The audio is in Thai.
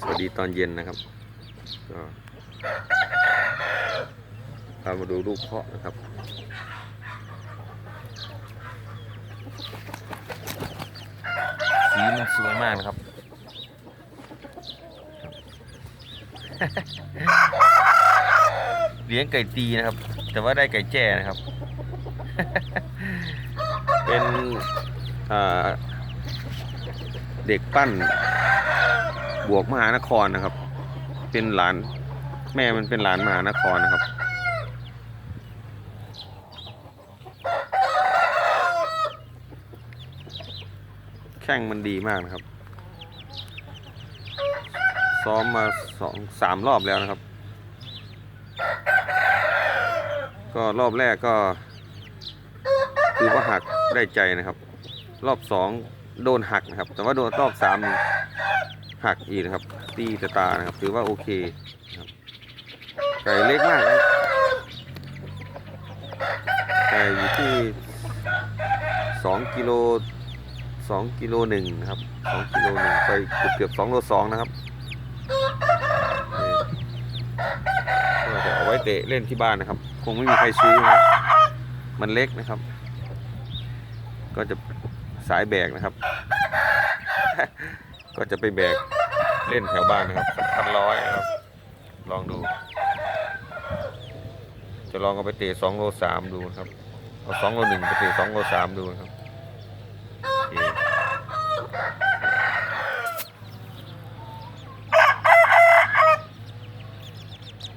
สวัสดีตอนเย็นนะครับก็พามาดูลูกเพาะนะครับสีมันสวยมากนะครับ เลี้ยงไก่ตีนะครับ แต่ว่าได้ไก่แจ้นะครับ เป็นอ่า เด็กปั้นบวกมหานครนะครับ เป็นหลานแม่มันเป็นหลานมหานครนะครับ แข่งมันดีมากนะครับ ซ้อมมาสองสามรอบแล้วนะครับ ก็รอบแรกก็ คือว่าหักได้ใจนะครับ รอบสอง โดนหักนะครับ แต่ว่าโดนรอบสามหักอีกนะครับ ตีตะตานะครับ ถือว่าโอเคครับไก่เล็กมากนะไก่อยู่ที่สองกิโลสองกิโลหนึ่งนะครับสองกิโลหนึ่งไปเกือบเกือบสองโลสองนะครับนี่ก็จะเอาไว้เตะเล่นที่บ้านนะครับ คงไม่มีใครซื้อนะมันเล็กนะครับ ก็จะ สายแบกนะครับ ก็จะไปแบกเล่นแถวบ้านนะครับพันร้อยนะครับ ลองดู จะลองเอาไปเตะสองโลสามดูนะครับเอาสองโลหนึ่งไปเตะสองโลสามดูนะครับ